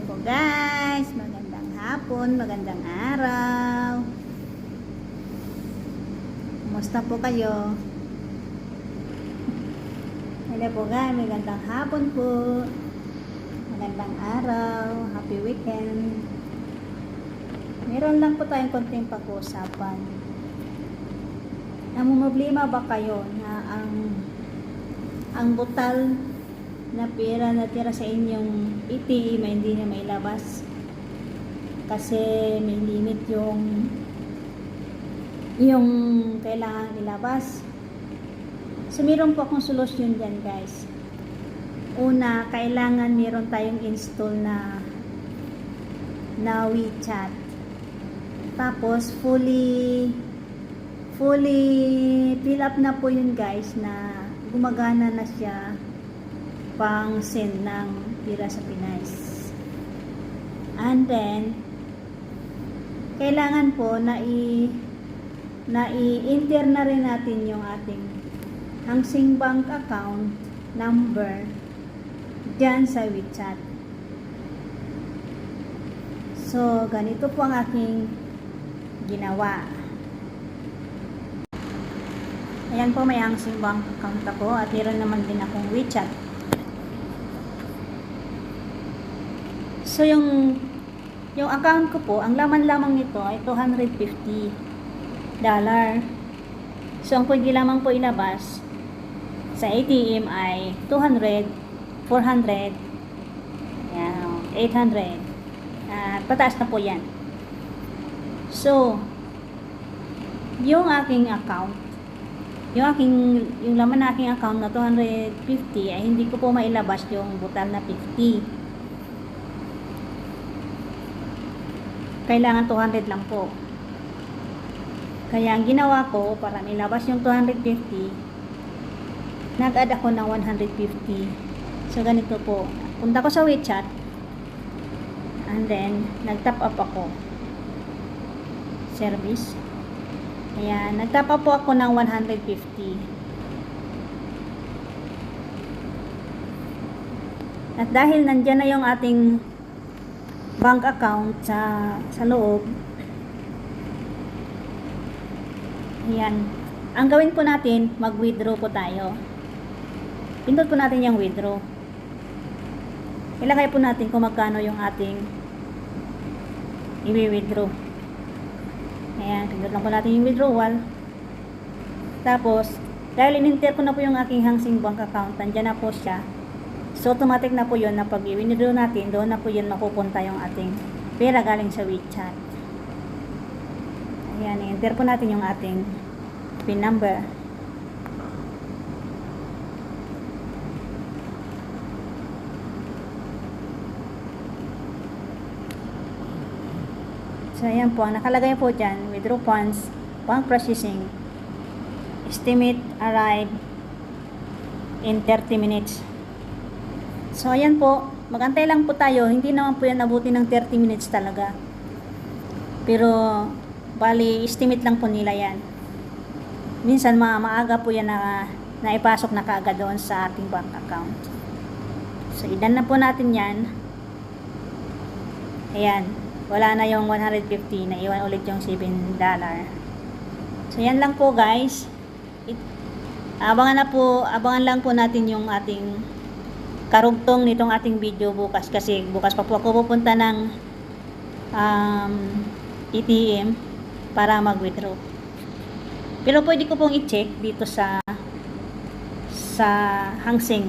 Hello po guys, magandang hapon, magandang araw. Kumusta po kayo? Hello po guys, magandang hapon po. Magandang araw, happy weekend. Meron lang po tayong konting pag-uusapan. Namumroblema ba kayo na ang ang butal na pera na tira sa inyong ATM ay hindi na mailabas. Kasi may limit yung yung kailangan ilabas so meron po akong solusyon dyan guys. Una kailangan meron tayong install na na WeChat. Tapos fully fully fill up na po yun guys na gumagana na siya pang send ng pira sa Pinas. And then, kailangan po na i na i-enter na rin natin yung ating Hangsing Bank account number dyan sa WeChat. So, ganito po ang aking ginawa. Ayan po, may Hangsing Bank account ako at meron naman din akong WeChat. So yung yung account ko po, ang laman lamang nito ay 250 dollar. So ang pwede lamang po ilabas sa ATM ay 200, 400, yan, 800. At pataas na po yan. So, yung aking account, yung aking, yung laman na aking account na 250 ay hindi ko po mailabas yung butal na 50. Kailangan 200 lang po. Kaya ang ginawa ko, para nilabas yung 250, nag-add ako ng 150. So, ganito po. Punta ko sa WeChat, and then, nag-top up ako. Service. Kaya, nag-top up po ako ng 150. At dahil nandyan na yung ating bank account sa sa loob. Ayan. Ang gawin po natin, mag-withdraw po tayo. Pindot po natin yung withdraw. Ilagay po natin kung magkano yung ating i-withdraw. Ayan, pindot lang po natin yung withdrawal. Tapos, dahil in-enter ko na po yung aking Hangsing Bank account, nandyan na po siya. So, automatic na po yun na pag i-withdraw natin, doon na po yun mapupunta yung ating pera galing sa WeChat. Ayan, i-enter po natin yung ating PIN number. So, ayan po. Ang nakalagay po dyan, withdraw funds, bank processing, estimate arrive in 30 minutes. So, ayan po. Magantay lang po tayo. Hindi naman po yan nabuti ng 30 minutes talaga. Pero, bali, estimate lang po nila yan. Minsan, ma maaga po yan na naipasok na kaagad doon sa ating bank account. So, idan na po natin yan. Ayan. Wala na yung 150. Naiwan ulit yung 7 dollar. So, yan lang po guys. It, abangan na po, abangan lang po natin yung ating karugtong nitong ating video bukas kasi bukas pa po ako pupunta ng um, ATM para mag-withdraw. Pero pwede ko pong i-check dito sa sa Hangsing.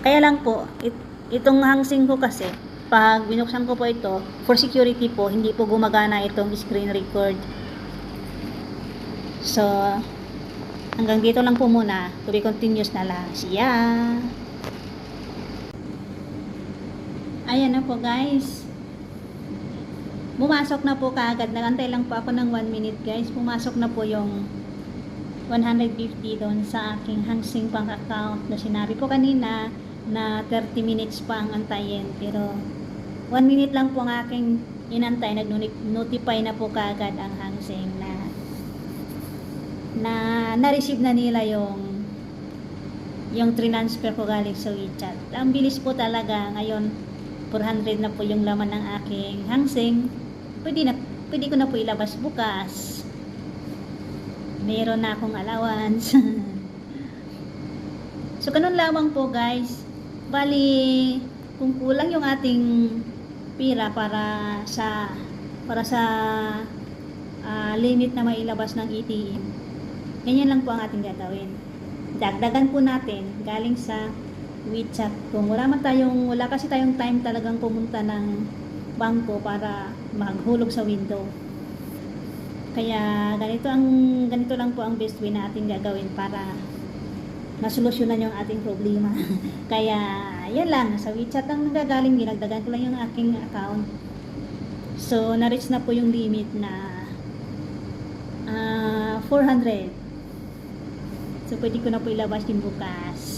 Kaya lang po, it, itong Hangsing ko kasi, pag binuksan ko po ito, for security po, hindi po gumagana itong screen record. So, hanggang dito lang po muna. To be continuous na lang. Siya! Ayan na po guys. Pumasok na po kaagad. Nagantay lang po ako ng 1 minute guys. Pumasok na po yung 150 doon sa aking Hangsing Bank account na sinabi ko kanina na 30 minutes pa ang antayin. Pero 1 minute lang po ang aking inantay. Nag-notify na po kaagad ang Hangsing na na na-receive na nila yung yung transfer ko galing sa WeChat. Ang bilis po talaga ngayon 400 na po yung laman ng aking hangsing. Pwede, na, pwede ko na po ilabas bukas. Meron na akong allowance. so, ganun lamang po guys. Bali, kung kulang yung ating pira para sa para sa ah, limit na mailabas ng ATM. Ganyan lang po ang ating gagawin. Dagdagan po natin galing sa WeChat. Kung wala man tayong, wala kasi tayong time talagang pumunta ng bangko para maghulog sa window. Kaya ganito ang ganito lang po ang best way na gagawin para masolusyonan yung ating problema. Kaya yan lang, sa WeChat ang nagagaling, dinagdagan ko lang yung aking account. So, na-reach na po yung limit na ah 400. So, pwede ko na po ilabas din bukas.